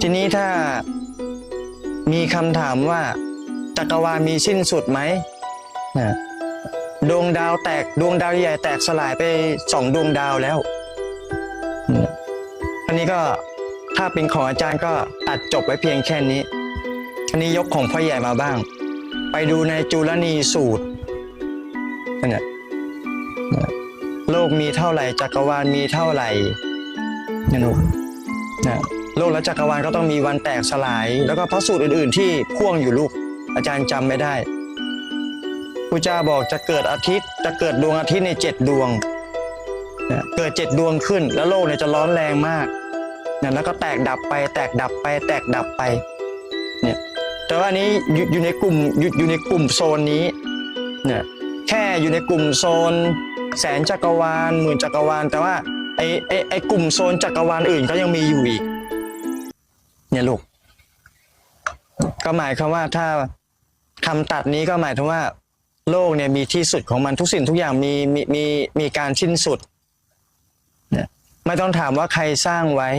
ทีนี้ถ้ามีคำถามว่า จักรวาลมีสิ้นสุดไหมนะดวงดาวแตกดวงดาวใหญ่แตกสลายไปสองดวงดาวแล้วอืมอันนี้ก็ถ้าเป็นของอาจารย์ก็ตัดจบไว้เพียงแค่นี้ อันนี้ยกของพ่อใหญ่มาบ้าง ไปดูในจุลนีสูตรเนี่ยนะโลกมีเท่าไหร่จักรวาลมีเท่าไหร่นะลูกนะ โลกและจักรวาลก็ต้องมีวันแตกสลาย แล้วก็พระสูตรอื่น ๆ ที่พ่วงอยู่ลูก อาจารย์จำไม่ได้พระเจ้าบอกจะเกิดอาทิตย์ จะเกิดดวงอาทิตย์ในเจ็ดดวงเกิดเจ็ดดวงขึ้น แล้วโลกเนี่ยจะร้อนแรงมากนะแล้วก็แตกดับไป แตกดับไป แตกดับไปเนี่ยแต่ว่านี้อยู่อยู่ในกลุ่มอยู่อยู่ในกลุ่มโซนนี้เนี่ยแค่อยู่ในกลุ่มโซน แสนจักรวาลหมื่นจักรวาล แต่ว่าไอไอไอกลุ่มโซนจักรวาลอื่นก็ยังมีอยู่อีก เนี่ยลูก ก็หมายความว่าถ้าคำตัดนี้ก็หมายถึงว่า โลกเนี่ยมีที่สุดของมันทุกสิ่งทุกอย่างมีมีมีมีการสิ้นสุดเนี่ยไม่ต้องถามว่าใครสร้างไว้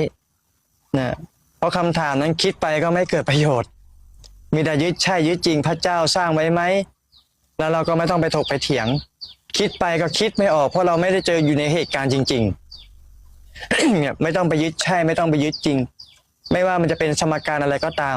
เนี่ยเพราะคำถามนั้นคิดไปก็ไม่เกิดประโยชน์ มีแต่ยึดใช่ยึดจริงพระเจ้าสร้างไว้ไหมแล้วเราก็ไม่ต้องไปถกไปเถียง คิดไปก็คิดไม่ออก เพราะเราไม่ได้เจออยู่ในเหตุการณ์จริง ๆ เนี่ยไม่ต้องไปยึดใช่ ไม่ต้องไปยึดจริง ไม่ว่ามันจะเป็นสมการอะไรก็ตาม